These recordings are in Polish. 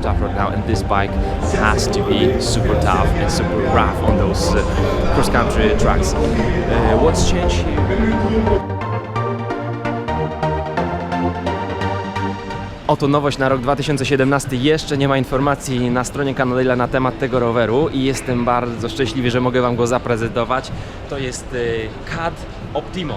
tough right now, and this bike has to be super tough and super rough on those uh, cross-country tracks. Uh, what's changed here? Oto nowość na rok 2017. Jeszcze nie ma informacji na stronie Cannondale na temat tego roweru i jestem bardzo szczęśliwy, że mogę Wam go zaprezentować. To jest e, CAD Optimo.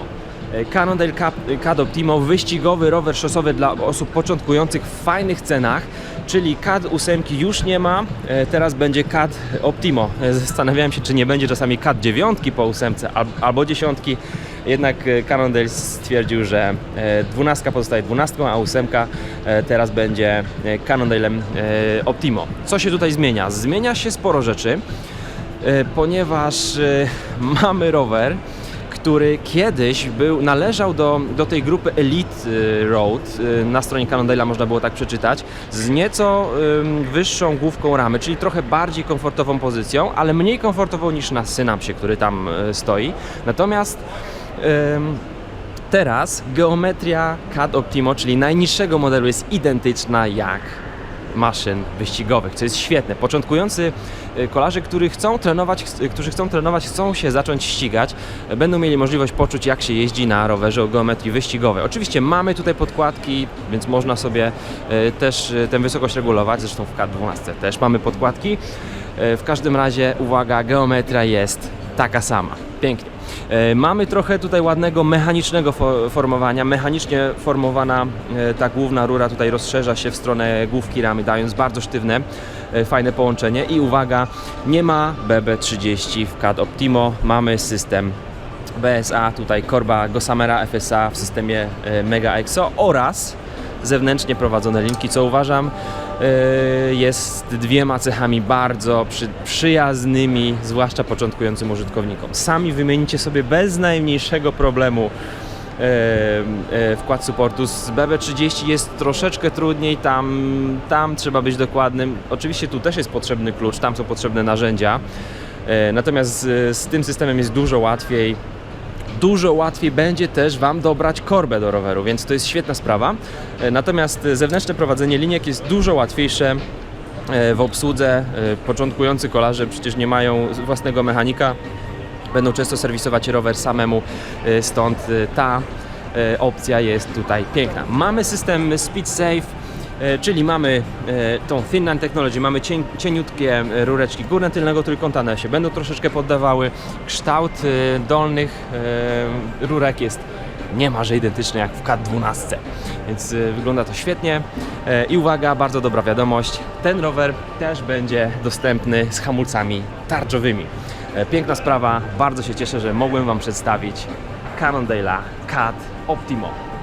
E, Cannondale Cap- CAD Optimo, wyścigowy rower szosowy dla osób początkujących w fajnych cenach, czyli CAD 8 już nie ma, e, teraz będzie CAD Optimo. E, Zastanawiałem się, czy nie będzie czasami CAD 9 po 8 al- albo 10. Jednak e, Cannondale stwierdził, że e, 12 pozostaje 12, a 8 e, teraz będzie e, Cannondale'em e, Optimo. Co się tutaj zmienia? Zmienia się sporo rzeczy, e, ponieważ e, mamy rower, który kiedyś był, należał do, do tej grupy Elite e, Road, e, na stronie Cannondale'a można było tak przeczytać, z nieco wyższą główką ramy, czyli trochę bardziej komfortową pozycją, ale mniej komfortową niż na Synapsie, który tam e, stoi. Natomiast teraz geometria CAD Optimo, czyli najniższego modelu jest identyczna jak maszyn wyścigowych, co jest świetne. Początkujący y, kolarze, którzy chcą trenować, ch- którzy chcą trenować, chcą się zacząć ścigać, y, będą mieli możliwość poczuć, jak się jeździ na rowerze o geometrii wyścigowej. Oczywiście mamy tutaj podkładki, więc można sobie y, też y, tę wysokość regulować, zresztą w K12 też mamy podkładki. Y, W każdym razie, uwaga, geometria jest taka sama. Pięknie. E, Mamy trochę tutaj ładnego mechanicznego fo- formowania. Mechanicznie formowana e, ta główna rura tutaj rozszerza się w stronę główki ramy, dając bardzo sztywne, e, fajne połączenie. I uwaga, nie ma BB30 w CAD Optimo, mamy system BSA, tutaj korba Gossamera FSA w systemie Mega EXO oraz zewnętrznie prowadzone linki, co uważam e, jest dwiema cechami bardzo przy, przyjaznymi, zwłaszcza początkującym użytkownikom. Sami wymienicie sobie bez najmniejszego problemu e, e, wkład supportu. Z BB30 jest troszeczkę trudniej, tam, tam trzeba być dokładnym. Oczywiście tu też jest potrzebny klucz, tam są potrzebne narzędzia. Natomiast z, z tym systemem jest dużo łatwiej dużo łatwiej będzie też Wam dobrać korbę do roweru, więc to jest świetna sprawa. E, Natomiast zewnętrzne prowadzenie liniek jest dużo łatwiejsze e, w obsłudze. E, Początkujący kolarze przecież nie mają własnego mechanika, będą często serwisować rower samemu, stąd ta opcja jest tutaj piękna. Mamy system Speed Safe. E, Czyli mamy e, tą Thin Line Technology, mamy cień, cieniutkie e, rureczki górne tylnego trójkąta, one się będą troszeczkę poddawały. Kształt dolnych rurek jest niemalże identyczny jak w CAT-12, więc wygląda to świetnie. I uwaga, bardzo dobra wiadomość, ten rower też będzie dostępny z hamulcami tarczowymi. Piękna sprawa, bardzo się cieszę, że mogłem Wam przedstawić Cannondale'a CAT Optimo.